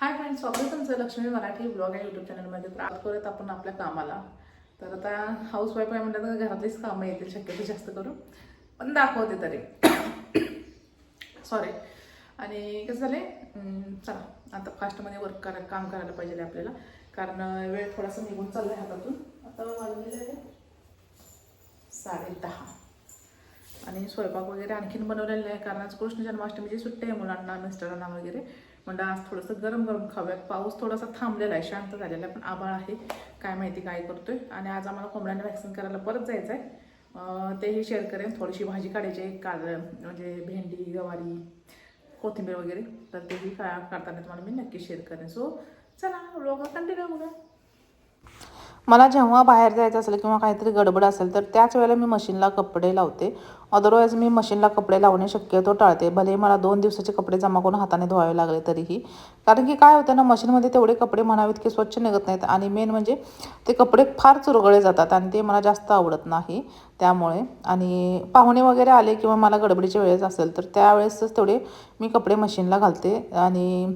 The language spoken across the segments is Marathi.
हाय फ्रेंड्स स्वागत तुमचं लक्ष्मी मराठी ब्लॉग आहे यूट्यूब चॅनलमध्ये तर आज करत आपण आपल्या कामाला. तर आता हाऊस वाईफ आहे म्हटलं तर घरातलीच कामं येतील शक्यतो जास्त करून. पण दाखवते तरी. सॉरी आणि कसं झालं चला. आता फास्टमध्ये वर्क करा काम करायला पाहिजे आपल्याला. कारण वेळ थोडासा निघून चालला आहे हातातून. आता वाजलेले आहे साडे दहा आणि स्वयंपाक वगैरे आणखीन बनवलेला आहे कारण आज कृष्ण जन्माष्टमीची सुट्टी आहे मुलांना मिस्टरांना वगैरे. म्हणलं आज थोडंसं गरम गरम खाऊयात. पाऊस थोडासा थांबलेला आहे शांत झालेला आहे पण आभाळ आहे. काय माहिती काय करतोय. आणि आज आम्हाला कोंबड्यांना वॅक्सिन करायला परत जायचं आहे तेही शेअर करेन. थोडीशी भाजी काढायची आहे काल म्हणजे भेंडी गवारी कोथिंबीर वगैरे. तर तेही का काढताना तुम्हाला मी नक्की शेअर करेन. सो चला लोक कंटिन्यू बघा मला जेव्हा बाहेर जायचं असेल किंवा काहीतरी गडबड असेल तर त्याच वेळेला मी मशीनला कपडे लावते. अदरवाईज मी मशीनला कपडे लावणे शक्यतो टाळते. भले मला दोन दिवसाचे कपडे जमा करून हाताने धुवावे लागले तरीही. कारण की काय होतं ना मशीनमध्ये तेवढे कपडे म्हणावेत की स्वच्छ निघत नाहीत. आणि मेन म्हणजे ते कपडे फार चुरगळे जातात आणि ते मला जास्त आवडत नाही. त्यामुळे आणि पाहुणे वगैरे आले किंवा मला गडबडीच्या वेळेस असेल तर त्यावेळेसच तेवढे मी कपडे मशीनला घालते. आणि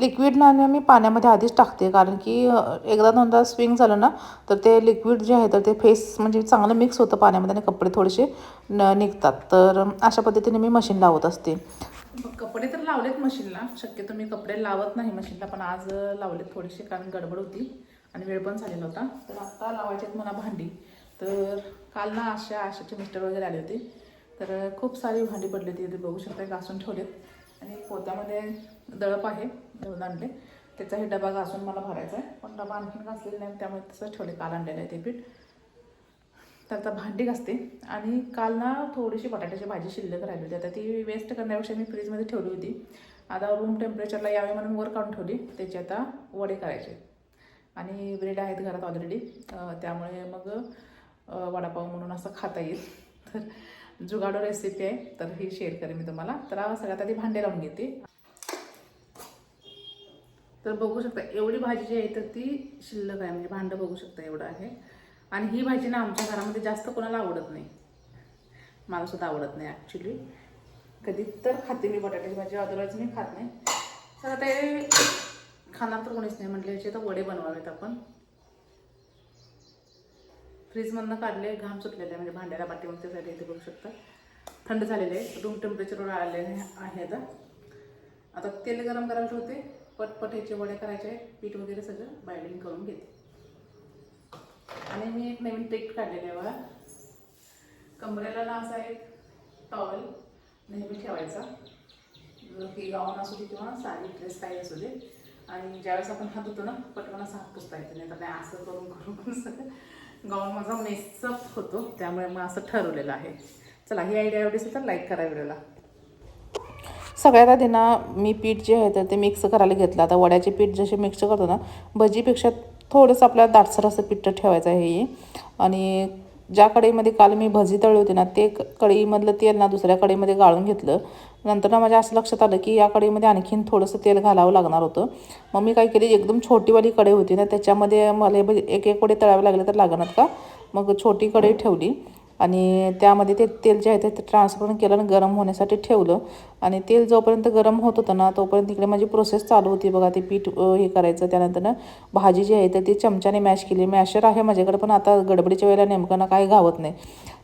लिक्विड नाणे मी पाण्यामध्ये आधीच टाकते. कारण की एकदा दोनदा स्विंग झालं ना तर ते लिक्विड जे आहे तर ते फेस म्हणजे चांगलं मिक्स होतं पाण्यामध्ये आणि कपडे थोडेसे न निघतात. तर अशा पद्धतीने मी मशीन लावत असते. कपडे तर लावलेत मशीनला शक्यतो मी कपडे लावत नाही मशीनला पण आज लावलेत थोडेसे कारण गडबड होती आणि वेळ पण झालेला होता. तर आत्ता लावायचे आहेत मला भांडी. तर काल ना आशा आशाचे मिस्टर वगैरे आले होते. तर खूप सारी भांडी पडली होती ते बघू शकता घासून ठेवलेत. आणि पोत्यामध्ये दळप आहे दळून आणले. त्याचा हे डबा घासून मला भरायचा आहे. पण डबा आणखीन घासलेला नाही त्यामुळे तसंच ठेवले काल आणलेलं आहे ते पीठ. तर आता भांडी घासते. आणि काल ना थोडीशी बटाट्याची भाजी शिल्लक राहिली होती. आता ती वेस्ट करण्यापेक्षा मी फ्रीजमध्ये ठेवली होती. आता रूम टेम्परेचरला यावे म्हणून वर काढून ठेवली. त्याचे आता वडे करायचे. आणि ब्रेड आहेत घरात ऑलरेडी त्यामुळे मग वडापाव म्हणून असं खाता येईल. तर जुगाडो रेसिपी आहे तर ही शेअर करेन मी तुम्हाला. तर सगळ्यात आधी भांडे लावून घेते. तर बघू शकता एवढी भाजी जी आहे तर ती शिल्लक आहे. म्हणजे भांडं बघू शकता एवढं आहे. आणि ही भाजी ना आमच्या घरामध्ये जास्त कोणाला आवडत नाही. मला सुद्धा आवडत नाही ॲक्च्युली कधी तर खाते मी बटाट्याची भाजी अदरवाईज मी खात नाही. तर आता खाणार तर कोणीच नाही म्हटलं याचे तर वडे बनवावेत आपण. फ्रीजमधनं काढले घाम सुटलेले आहे म्हणजे भांड्याला बाटी वगैरे त्यासाठी इथे बघू शकता. थंड झालेले आहे. रूम टेम्परेचरवर आलेले आहे आता. आता तेल गरम करायचे होते पटपट ह्याचे वडे करायचे पीठ वगैरे सगळं बायडिंग करून घेते. आणि मी एक नवीन ट्रिक काढलेली आहे बघा. कमरेला ना असा एक टॉवेल नेहमी ठेवायचा. जर की गाऊन असू दे किंवा साडी ड्रेस काही असू दे. आणि ज्यावेळेस आपण हात धुतो ना पटकन असा हात पुसता येते नाही तर नाही असं करून करून सगळं. गाऊन माझा मेसअप होतो त्यामुळे मग असं ठरवलेलं आहे. चला ही आयडिया एवढीच तर लाईक करा व्हिडिओला. सगळ्यात आधी ना मी पीठ जे आहे तर ते मिक्स करायला घेतलं. आता वड्याचे पीठ जसे मिक्स करतो ना भजीपेक्षा थोडंसं आपल्याला दाटसर असं पीठ ठेवायचं आहे आणि ज्या कढईमध्ये काल मी भजी तळली होती ना ते क- कढईमधलं तेल ना दुसऱ्या कढईमध्ये गाळून घेतलं. नंतर ना माझ्या असं लक्षात आलं की या कढईमध्ये आणखीन थोडंसं तेल घालावं लागणार होतं. मग मी काय केली एकदम छोटीवाली कढई होती ना त्याच्यामध्ये मला एक एक वडे तळावे लागले तर लागणार का? मग छोटी कढई ठेवली. आणि त्यामध्ये ते तेल जे आहे ते ट्रान्सफर केलं आणि गरम होण्यासाठी ठेवलं. आणि तेल जोपर्यंत गरम होत होतं ना तोपर्यंत इकडे माझी प्रोसेस चालू होती बघा ते पीठ हे करायचं. त्यानंतर भाजी जी आहे तर ती चमच्याने मॅश केली. मॅशर आहे माझ्याकडे पण आता गडबडीच्या वेळेला नेमकं ना काही घावत नाही.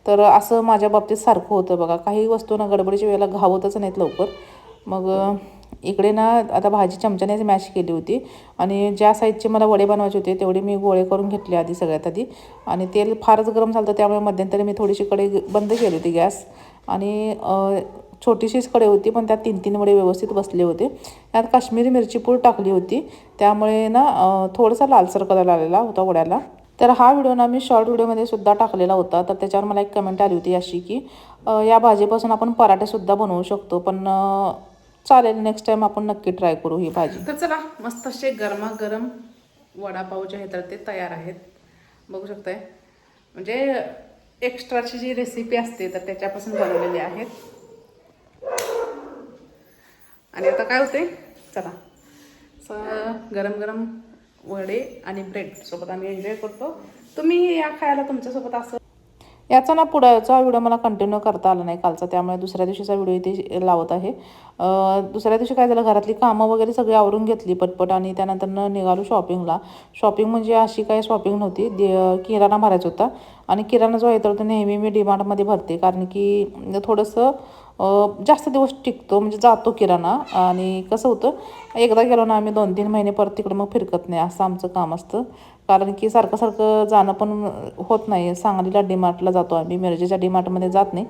तर असं माझ्या बाबतीत सारखं होतं बघा. काही वस्तू ना गडबडीच्या वेळेला घावतच नाहीत लवकर. मग इकडे ना आता भाजी चमच्यानेच मॅश केली होती. आणि ज्या साईजचे मला वडे बनवायचे होते तेवढे मी गोळे करून घेतले आधी सगळ्यात आधी. आणि तेल फारच गरम झालं होतं त्यामुळे मध्यंतरी मी थोडीशी कडे बंद केली होती गॅस. आणि छोटीशीच कडे होती पण त्यात तीन तीन वडे व्यवस्थित बसले होते. त्यात काश्मीरी मिरची पूड टाकली होती. त्यामुळे ना थोडासा लालसर कलर आलेला होता वड्याला. तर हा व्हिडिओ ना मी शॉर्ट व्हिडिओमध्ये सुद्धा टाकलेला होता. तर त्याच्यावर मला एक कमेंट आली होती अशी की या भाजीपासून आपण पराठेसुद्धा बनवू शकतो पण चालेल नेक्स्ट टाइम आपण नक्की ट्राय करू ही भाजी. तर चला मस्त असे गरमागरम वडापाव जे आहेत तर ते तयार आहेत. बघू शकताय. म्हणजे एक्स्ट्राची जी रेसिपी असते तर त्याच्यापासून बनवलेली आहेत. आणि आता काय होते? चला. स गरम गरम वडे आणि ब्रेड सोबत आम्ही एन्जॉय करतो. तुम्ही या खायला तुमच्यासोबत असं याचा ना पुढचा व्हिडिओ मला कंटिन्यू करता आला नाही कालचा त्यामुळे दुसऱ्या दिवशीचा व्हिडिओ इथे लावत आहे. दुसऱ्या दिवशी काय झालं घरातली कामं वगैरे सगळी आवरून घेतली पटपट आणि त्यानंतर निघालो शॉपिंगला शॉपिंग म्हणजे अशी काही शॉपिंग नव्हती दे किराणा भरायचा होता. आणि किराणा जो आहे तर तो नेहमी मी डिमार्टमध्ये भरते कारण की थोडंसं जास्त दिवस टिकतो म्हणजे जातो किराणा. आणि कसं होतं एकदा गेलो ना आम्ही दोन तीन महिने परत तिकडे मग फिरकत नाही असं आमचं काम असतं. कारण की सारखं सारखं जाणं पण होत नाही. सांगलीला डीमार्टला जातो आम्ही. मिरजेच्या डीमार्टमध्ये जात नाही.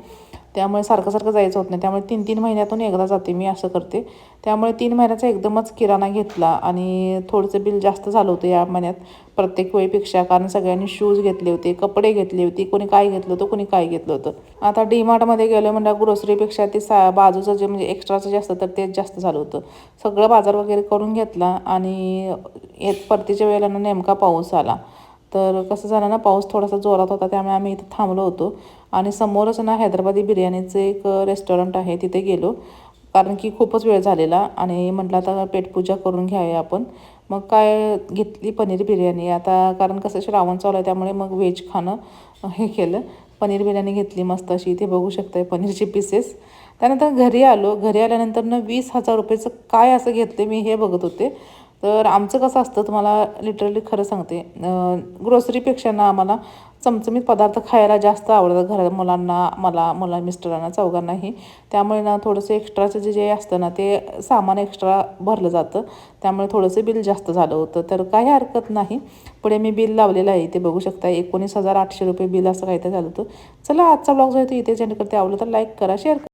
त्यामुळे सारखं सारखं जायचं होत नाही. त्यामुळे तीन तीन महिन्यातून एकदा जाते मी असं करते. त्यामुळे तीन महिन्याचा एकदमच किराणा घेतला आणि थोडंसं बिल जास्त झालं होतं या महिन्यात. प्रत्येक वेळेपेक्षा कारण सगळ्यांनी शूज घेतले होते कपडे घेतले होते कोणी काय घेतलं होतं कोणी काय घेतलं होतं. आता डीमार्टमध्ये गेलं म्हणजे ग्रोसरीपेक्षा ते सा बाजूचं जे म्हणजे एक्स्ट्राचं जे असतं तर तेच जास्त झालं होतं. सगळं बाजार वगैरे करून घेतला आणि येत परतीच्या वेळेला नेमका पाऊस आला. तर कसं झालं ना पाऊस थोडासा जोरात होता त्यामुळे आम्ही इथं थांबलो होतो. आणि समोरच ना हैदराबादी बिर्याणीचं एक रेस्टॉरंट आहे तिथे गेलो. कारण की खूपच वेळ झालेला आणि म्हटलं आता पेटपूजा करून घ्यावी आपण. मग काय घेतली पनीर बिर्याणी? आता कारण कसं श्रावण चालू आहे त्यामुळे मग व्हेज खाणं हे केलं. पनीर बिर्याणी घेतली मस्त अशी. इथे बघू शकताय पनीरचे पीसेस त्यानंतर घरी आलो. घरी आल्यानंतर ना वीस हजार रुपयेचं काय असं घेतलं मी हे बघत होते. तर आमचं कसं असतं तुम्हाला लिटरली खरं सांगते ग्रोसरीपेक्षा ना आम्हाला चमचमीत पदार्थ खायला जास्त आवडतात घरा मुलांना मला मुला मिस्टरांना चौघांनाही. त्यामुळे ना थोडंसं एक्स्ट्राचं जे जे असतं ना ते सामान एक्स्ट्रा भरलं जातं. त्यामुळे थोडंसं बिल जास्त झालं होतं. तर काही हरकत नाही. पुढे मी बिल लावलेलं आहे ते बघू शकता. एकोणीस हजार आठशे रुपये बिल असं काहीतरी झालं होतं. चला आजचा ब्लॉग जो आहे तो इथे सेंड करते. आवडलं तर लाईक करा शेअर करा.